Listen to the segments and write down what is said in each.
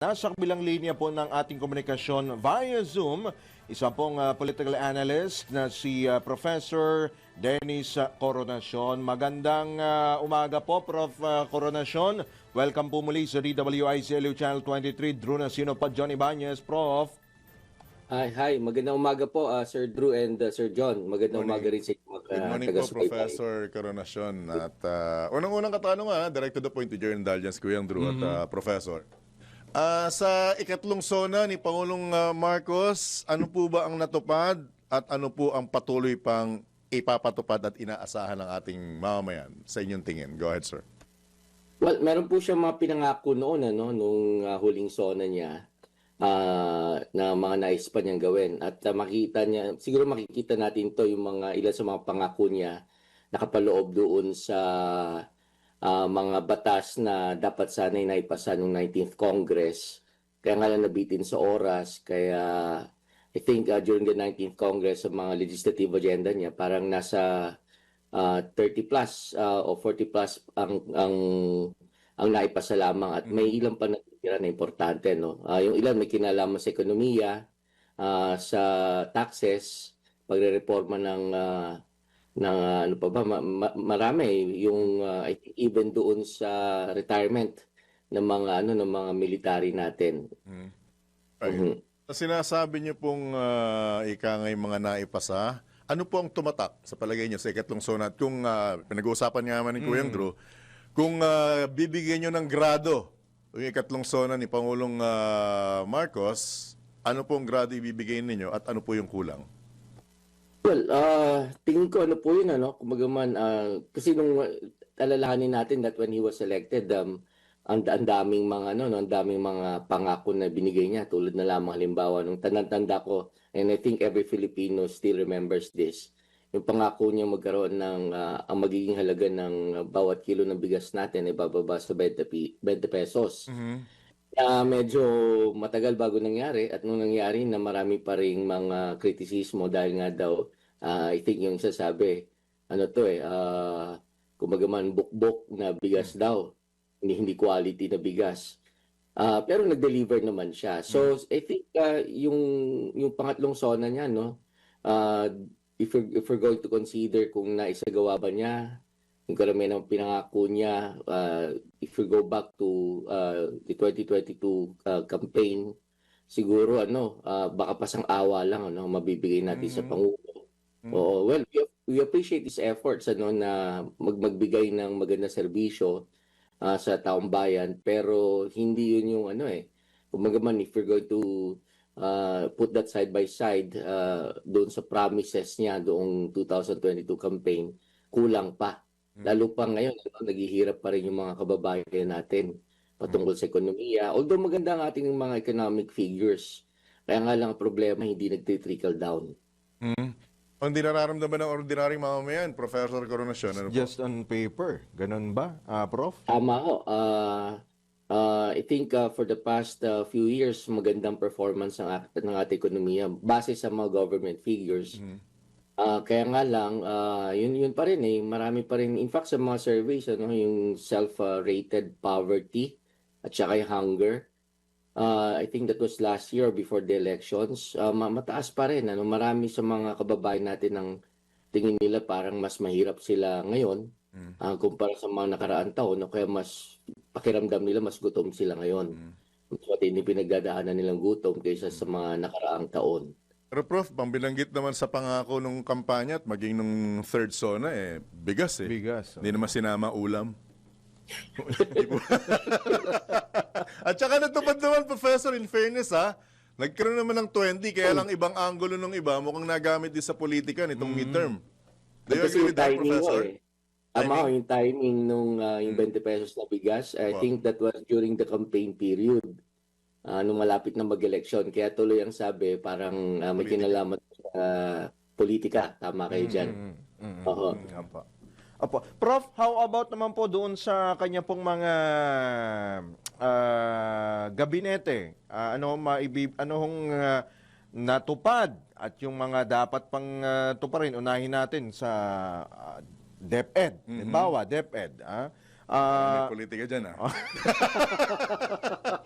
Nasa kabilang linya po ng ating komunikasyon via Zoom, isa pong ah, political analyst na si ah, Professor Dennis Coronacion. Magandang ah, umaga po, Prof. Coronacion. Welcome po muli sa DWICLU Channel 23. Drew Nasino pa, John Ibanez, Prof. Hi, hi. Magandang umaga po, uh, Sir Drew and uh, Sir John. Magandang umaga rin sa inyo Good morning po. Professor Coronacion. At uh, unang-unang katanungan, direct to the point to your indulgence, Kuyang Drew at ah, Professor. Ah, sa ikatlong sona ni Pangulong ah, Marcos, ano po ba ang natupad at ano po ang patuloy pang ipapatupad at inaasahan ng ating mamamayan sa inyong tingin? Go ahead, sir. Well, meron po siya mga pinangako noon ano nung uh, huling sona niya ah, na mga nais pa niyang gawin at uh, makita niya siguro makikita natin to yung mga ilan sa mga pangako niya nakapaloob doon sa ah, mga batas na dapat sana'y naipasa nung 19th Congress kaya nga lang nabitin sa oras kaya I think uh, during the 19th Congress sa mga legislative agenda niya parang nasa ah, 30 plus ah, o 40 plus ang ang ang naipasa lamang at may ilan pa natitira na importante no. Ah, yung ilan may kinalaman sa ekonomiya, ah, sa taxes, pagrereforma ng ah, ng ano pa ba ma- ma- marami yung I think even doon sa retirement ng mga ano ng mga military natin. Right. Mhm. Sa sinasabi niyo pong uh, ika ngay mga naipasa, ano po ang tumatak sa palagay niyo sa ikatlong sona? At kung ah, pinag-uusapan nga naman ni Kuyang Drew, kung ah, bibigyan niyo ng grado yung ikatlong sona ni Pangulong ah, Marcos, ano po ang grado ibibigay ninyo at ano po yung kulang? Well, ah tingin ko ano po yun ano, kumbaga man ah, kasi nung uh, alalahanin natin that when he was elected um ang, ang daming mga ano, no, ang daming mga pangako na binigay niya tulad na lamang halimbawa nung tanda ko and I think every Filipino still remembers this. Yung pangako niya magkaroon ng ah, ang magiging halaga ng bawat kilo ng bigas natin ay bababa sa 20, pi- 20 pesos. Ah, medyo matagal bago nangyari at nung nangyari na marami pa ring mga kritisismo dahil nga daw ah, I think yung sasabi ano to eh ah kumbaga man bukbok na bigas daw hindi hindi quality na bigas. Ah, pero nag-deliver naman siya. So I think ah, yung yung pangatlong sona niya no ah, if we're, if we're going to consider kung naisagawa ba niya yung karamihan ng pinangako niya, uh, if we go back to uh, the 2022 uh, campaign, siguro ano, uh, baka pasang awa lang ano mabibigay natin sa Mhm. Pangulo. Mhm. Oo, well, we, we appreciate his efforts ano na mag magbigay ng maganda serbisyo uh, sa taong bayan, pero hindi yun yung ano eh. Kumbaga man, if we're going to uh, put that side by side uh, doon sa promises niya doong 2022 campaign, kulang pa. Lalo pa ngayon, ano, naghihirap pa rin yung mga kababayan natin patungkol sa ekonomiya. Although maganda ang ating mga economic figures, kaya nga lang ang problema hindi nagtitrickle down. Ang di nararamdaman ng ordinaryong mamamayan, Professor Coronacion, ano po? Just on paper. Ganun ba, ah, Prof? Tama ho. Uh, uh, I think uh, for the past uh, few years, magandang performance ng, ng ating ekonomiya base sa mga government figures. Ah, kaya nga lang, ah, yun, yun pa rin eh. Marami pa rin, in fact sa mga surveys, ano, yung self-rated poverty at saka yung hunger. Ah, I think that was last year before the elections. Ah, ma- mataas pa rin. Ano, marami sa mga kababayan natin ang tingin nila parang mas mahirap sila ngayon ah, kumpara sa mga nakaraang taon. No? Kaya mas pakiramdam nila mas gutom sila ngayon. Mas matindi pinagdadaanan nilang gutom kaysa sa mga nakaraang taon. Pero Prof, pang binanggit naman sa pangako nung kampanya at maging nung third zona, eh, bigas eh. Bigas. Hindi naman sinama ulam. At saka natupad naman, Professor, in fairness ha, nagkaroon naman ng 20, kaya lang ibang angulo ng iba, mukhang nagamit din sa politika nitong midterm. Do you Kasi agree with that, Professor? eh. Tama ko, yung timing nung ah, yung 20 pesos na bigas, I Wow. think that was during the campaign period. Ah, nung malapit na mag-election. Kaya tuloy ang sabi, parang ah, may Politika. kinalaman sa politika. Tama kayo dyan. Mm, Oo. Apo. Apo. Prof, how about naman po doon sa kanya pong mga ah, gabinete? Ah, ano maibi ano hong ah, natupad at yung mga dapat pang ah, tuparin unahin natin sa ah, DepEd. Halimbawa, DepEd, ah. Ah, May politika dyan ah.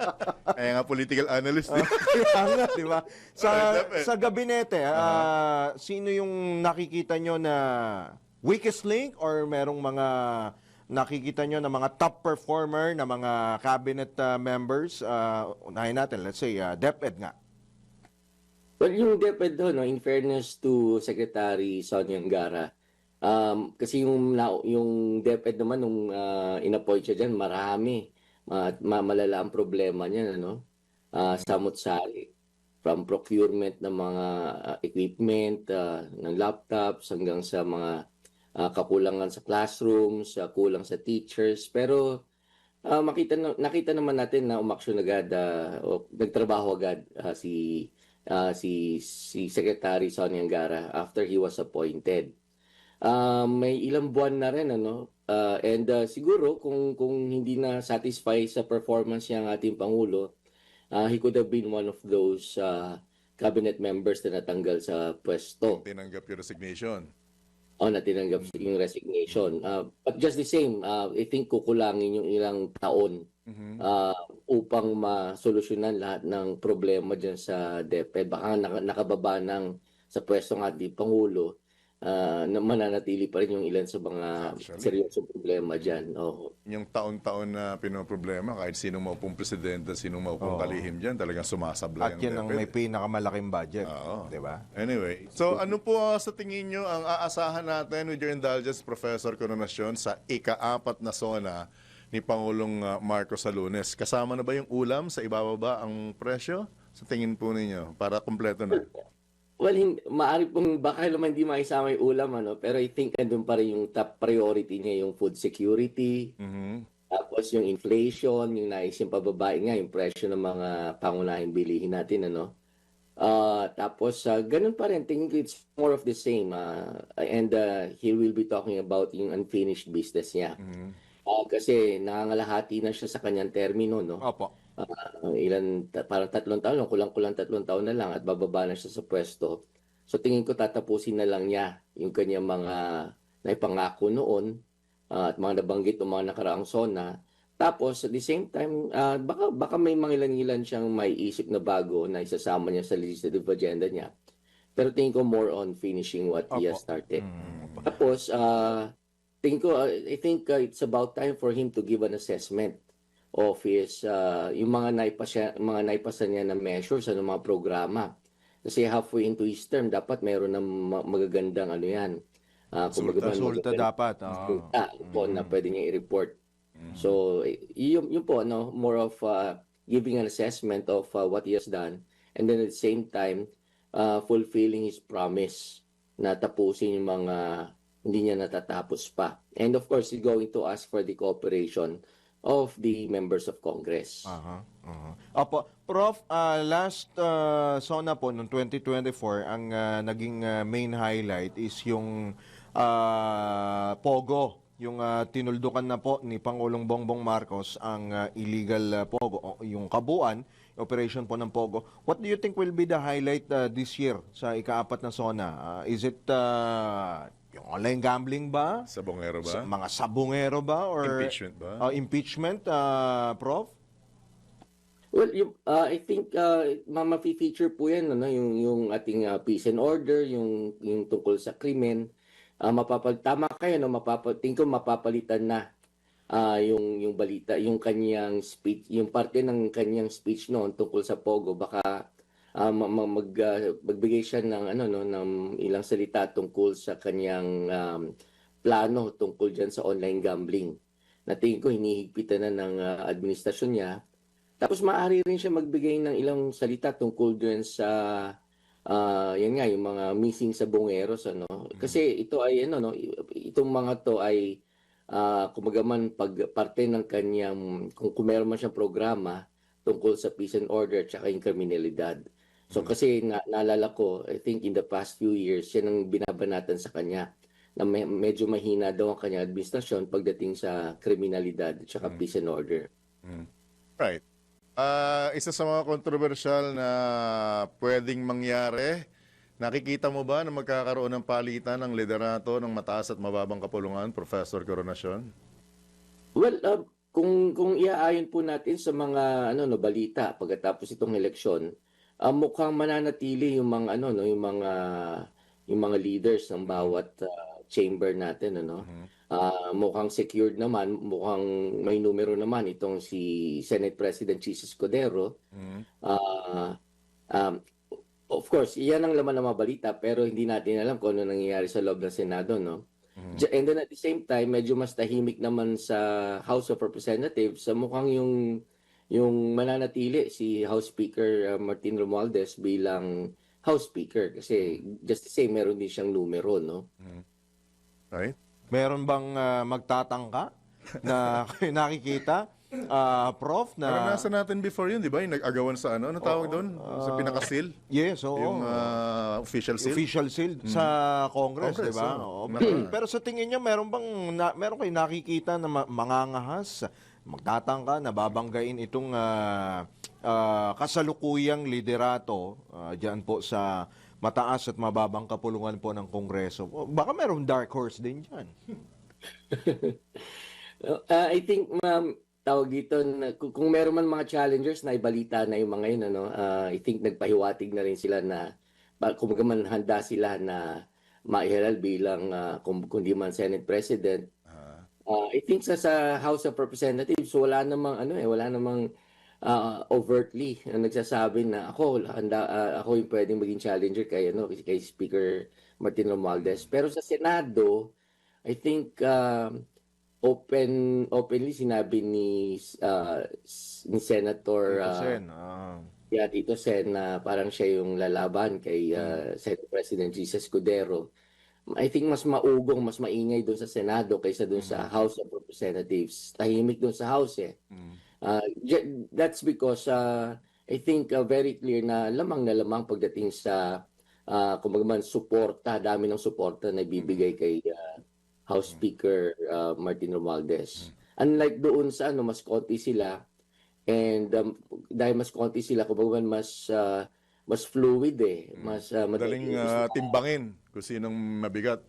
Kaya nga political analyst. eh. Kaya nga, di ba? Sa, sa gabinete, ah, sino yung nakikita nyo na weakest link or merong mga nakikita nyo na mga top performer na mga cabinet ah, members? Ah, unahin natin, let's say, uh, DepEd nga. Well, yung DepEd doon, no, in fairness to Secretary Sonia Angara, um, kasi yung, yung DepEd naman, nung uh, inappoint siya dyan, marami. Ma, ma, malala ang problema niya, ano? Uh, samot-sari. From procurement ng mga uh, equipment, uh, ng laptops, hanggang sa mga uh, kakulangan sa classrooms, uh, kulang sa teachers. Pero uh, makita na, nakita naman natin na umaksyon agad, uh, o nagtrabaho agad uh, si uh, si si Secretary Sonny Angara after he was appointed. Uh, may ilang buwan na rin ano uh, and uh, siguro kung kung hindi na satisfy sa performance niya ang ating pangulo, uh, he could have been one of those uh, cabinet members na natanggal sa pwesto Tinanggap yung resignation. o na tinanggap yung resignation. Uh, but just the same, uh, I think kukulangin yung ilang taon uh, upang masolusyonan lahat ng problema dyan sa DepEd. Baka naka, nakababa ng sa pwesto ng ating Pangulo uh, na mananatili pa rin yung ilan sa mga Actually. seryosong problema dyan. Oo. Yung taon-taon na pinoproblema, kahit sinong maupong presidente, sinong maupong Oo. kalihim dyan, talagang sumasablay At yan ang may pinakamalaking budget. Oo. Di ba? Anyway, so ano po ah, sa tingin nyo ang aasahan natin with your indulgence, Professor Coronasyon, sa ika-apat na sona ni Pangulong ah, Marcos sa lunes? Kasama na ba yung ulam sa ibababa ang presyo? Sa tingin po ninyo, para kumpleto na. Well, hin- maari pong baka naman hindi maisama yung ulam, ano, pero I think andun pa rin yung top priority niya, yung food security, Mhm. Tapos yung inflation, yung nais yung pababae nga, yung presyo ng mga pangunahing bilihin natin, ano. Ah, tapos ah, ganun pa rin, tingin ko it's more of the same. ah, and ah, he will be talking about yung unfinished business niya. Mhm. Ah, kasi nangangalahati na siya sa kanyang termino, no. Opo. Ah, ilan parang tatlong taon, kulang-kulang tatlong taon na lang at bababa na siya sa pwesto. So tingin ko tatapusin na lang niya yung kanyang mga naipangako noon ah, at mga nabanggit ng mga nakaraang SONA. Tapos at the same time, ah, baka baka may mga ilan-ilan siyang may isip na bago na isasama niya sa legislative agenda niya. Pero tingin ko more on finishing what he has Opo. started. Mm. Tapos, ah tingin ko, ah, I think ah, it's about time for him to give an assessment of his, ah, yung mga naipasya, mga naipasa niya na measures, ano, mga programa. Kasi halfway into his term, dapat meron ng ma- magagandang ano yan. Ah, kumbaga Resulta magagandang dapat. oo. resulta po na Mm. pwede niya i-report. So, y- yun, yun po, no, more of ah, giving an assessment of ah, what he has done and then at the same time, ah, fulfilling his promise na tapusin yung mga hindi niya natatapos pa. And of course, he's going to ask for the cooperation of the members of Congress. Aha, aha. Opo, Prof, ah, last ah, SONA po noong 2024, ang ah, naging ah, main highlight is yung ah, POGO, yung ah, tinuldukan na po ni Pangulong Bongbong Marcos ang ah, illegal ah, POGO, yung kabuuan, operation po ng POGO. What do you think will be the highlight ah, this year sa ikaapat na SONA? Ah, is it ah, yung online gambling ba? Sa bongero Sa- ba? mga sabungero ba? Or Impeachment ba? Ah, impeachment, ah, Prof? Well, yung, uh, I think uh, mama-feature po yan, ano, yung, yung ating uh, peace and order, yung, yung tungkol sa krimen. Uh, mapapal tama kayo, no? Mapapal tingin ko mapapalitan na ah, yung, yung balita, yung kanyang speech, yung parte ng kanyang speech noon tungkol sa Pogo. Baka ma- mag, ah, magbigay siya ng, ano, no, ng ilang salita tungkol sa kanyang um, plano tungkol dyan sa online gambling. Na tingin ko hinihigpitan na ng ah, administrasyon niya tapos maaari rin siya magbigay ng ilang salita tungkol dun sa ah yan nga yung mga missing sa bungeros ano. Kasi ito ay ano no, itong mga to ay ah kumbaga man pag parte ng kanyang kung, kung meron man siyang programa tungkol sa peace and order at yung kriminalidad. So kasi na, naalala ko, I think in the past few years, yan ang binabanatan sa kanya na me- medyo mahina daw ang kanyang administrasyon pagdating sa kriminalidad at saka peace and order. Right. Ah, isa sa mga kontrobersyal na pwedeng mangyari, nakikita mo ba na magkakaroon ng palitan ng liderato ng mataas at mababang kapulungan, Professor Coronasyon? Well, uh, kung kung iaayon po natin sa mga ano no balita pagkatapos itong eleksyon, ah, mukhang mananatili yung mga ano no, yung mga yung mga leaders ng bawat ah, chamber natin ano. Mhm. Ah, mukhang secured naman, mukhang may numero naman itong si Senate President Jesus Codero. Mhm. Ah, um, of course, iyan ang laman ng mga balita pero hindi natin alam kung ano nangyayari sa loob ng Senado, no? J- And then at the same time, medyo mas tahimik naman sa House of Representatives. Sa mukhang yung yung mananatili si House Speaker uh, Martin Romualdez bilang House Speaker kasi just the same meron din siyang numero, no? Right? Meron bang ah, magtatangka na nakikita, ah, Prof, na... Naranasan natin before yun, di ba? Yung nag-agawan sa ano? Ano tawag doon? sa pinakasil? Yes, oo. Yung ah, official seal? official seal sa Congress, Congress, 'di ba? oo. Pero sa tingin niyo meron bang na, meron kayo nakikita na ma- mangangahas, magtatangka, nababanggain itong ah, ah, kasalukuyang liderato ah, diyan po sa mataas at mababang kapulungan po ng Kongreso. O, Baka meron dark horse din diyan. Uh, I think ma'am tawag dito na, kung, meron man mga challengers na ibalita na yung mga yun ano uh, I think nagpahiwatig na rin sila na kung man handa sila na maihalal bilang uh, kung, kung di man Senate President. Uh, I think sa, sa House of Representatives wala namang ano eh wala namang uh, overtly na nagsasabi na ako handa uh, ako yung pwedeng maging challenger kay ano kay Speaker Martin Romualdez. Pero sa Senado I think um, open openly sinabi ni uh, ni Senator Tito uh, Sen, ah. Yeah, Tito Sen na parang siya yung lalaban kay uh, Senate President Jesus Cudero. I think mas maugong, mas maingay doon sa Senado kaysa doon sa House of Representatives. Tahimik doon sa House eh. mm. Uh, that's because uh, I think uh, very clear na lamang na lamang pagdating sa uh, kumbaga man suporta, dami ng suporta na ibibigay kay uh, House Speaker uh, Martin Romualdez. Unlike doon sa ano, mas konti sila and um, dahil mas konti sila, kumbaga mas uh, mas fluid eh, mas uh, Madaling madali- ah, timbangin kung sinong mabigat.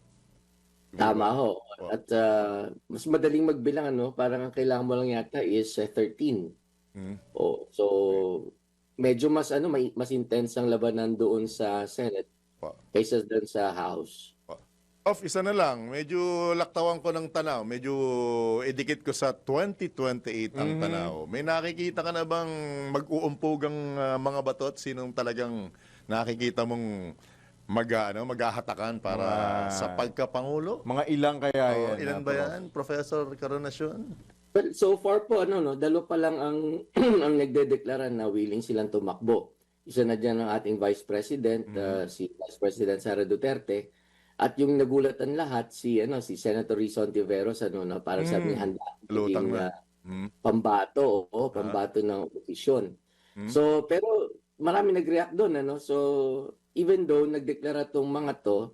Tama ho. At uh, mas madaling magbilang ano, parang ang kailangan mo lang yata is uh, 13. Mm. Oh, so medyo mas ano, may, mas intense ang labanan doon sa Senate Pa. kaysa doon sa House. Off, isa na lang. Medyo laktawan ko ng tanaw. Medyo idikit ko sa 2028 ang tanaw. May nakikita ka na bang mag-uumpugang ah, mga batot? Sinong talagang nakikita mong mag, ano, maghahatakan para Mga- sa pagkapangulo? Mga ilang kaya Oh, yan? ilan ah, ba yan, Professor Coronacion? Well, so far po ano no, dalo pa lang ang ang nagdedeklara na willing silang tumakbo. Isa na diyan ang ating Vice President, uh, si Vice President Sara Duterte. At yung nagulatan lahat si ano si Senator Rizon Tiveros ano na para sabi niya handa Lutang na. uh, Hmm? pambato o pambato ng oposisyon. Hmm. So pero marami nag-react doon ano. So even though nagdeklara tong mga to,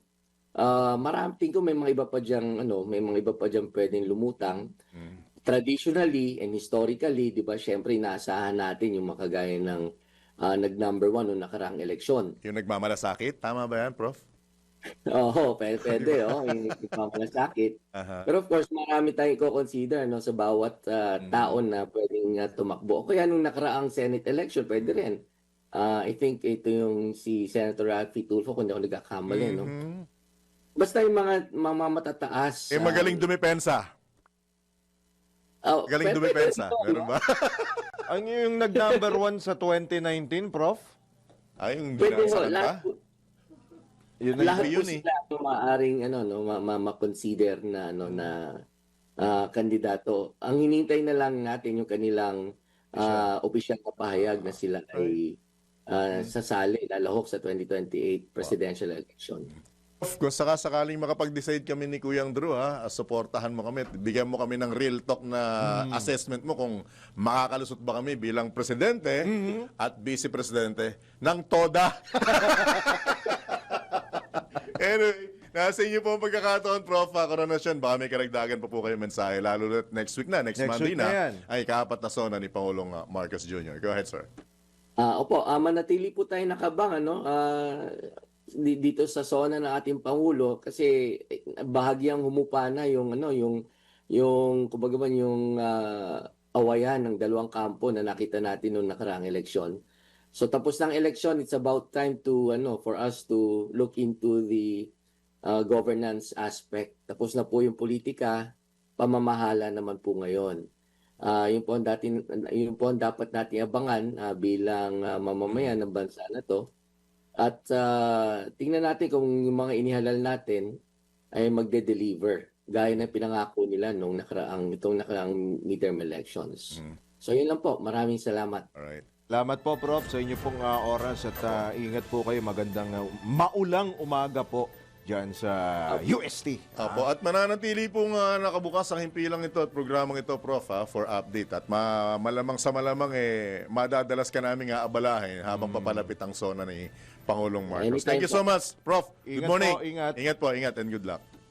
ah marami tingin ko may mga iba pa diyang ano, may mga iba pa diyang pwedeng lumutang. Hmm. Traditionally and historically, 'di ba, syempre inaasahan natin yung makagaya ng ah, nag-number one noong nakaraang eleksyon. Yung nagmamalasakit? Tama ba yan, Prof? Oo, pwede, pwede oh, nagmamalasakit. Aha. Pero of course, marami tayong i-consider no, sa bawat ah, tao na pwedeng ah, tumakbo. O kaya nung nakaraang Senate election, pwede rin. Ah, I think ito yung si Senator Rafi Tulfo, kung di ako nagkakamali. No? Mhm. Basta yung mga, matataas. Eh, magaling dumipensa. oh, Magaling pwede- dumipensa. pwede Meron no? ba? Ang yung nag-number one sa 2019, Prof? Ay, yung ho, dinasalan ba? Yun na lahat yun po eh. sila ano, maaaring ano no ma- ma- ma-consider na ano na ah, kandidato. Ang hinintay na lang natin yung kanilang ah, opisyal na pahayag na sila ay ah, sasali lalahok sa 2028 presidential election. Kung sakasakaling makapag-decide kami ni Kuyang Drew, ha, suportahan mo kami, bigyan mo kami ng real talk na assessment mo kung makakalusot ba kami bilang presidente at vice-presidente ng TODA. anyway, nasa inyo po ang pagkakataon, Prof. Coronation. Baka may karagdagan pa po kayo mensahe, lalo na next week na, next, Next Monday na na, yan. ay kaapat na sona ni Pangulong ah, Marcos Jr. Go ahead, sir. Ah, opo, ah, manatili po tayo nakabang ano ah, di- dito sa zona ng ating pangulo kasi eh, bahagyang humupa na yung ano yung yung kumbaga man yung ah, awayan ng dalawang kampo na nakita natin noong nakaraang eleksyon. So tapos ng eleksyon, it's about time to ano for us to look into the uh, governance aspect. Tapos na po yung politika, pamamahala naman po ngayon. Ah, yun po ang dati, yun po ang dapat nating abangan ah, bilang ah, mamamayan ng bansa na to. At ah, tingnan natin kung yung mga inihalal natin ay magde-deliver gaya ng pinangako nila nung nakaraang itong nakaraang midterm elections. Mm. So yun lang po. Maraming salamat. Alright. Salamat po, Prof, sa inyo pong ah, oras at ah, ingat po kayo. Magandang ah, maulang umaga po dyan sa UST. Apo, at mananatili pong ah, nakabukas ang himpilang ito at programang ito, Prof, ha, for update. At ma- malamang sa malamang, eh, madadalas ka namin nga abalahin habang papalapit ang zona ni Pangulong Marcos. Anytime Thank you so much, Prof. Good Ingat morning. po, ingat. Ingat po, ingat, and good luck.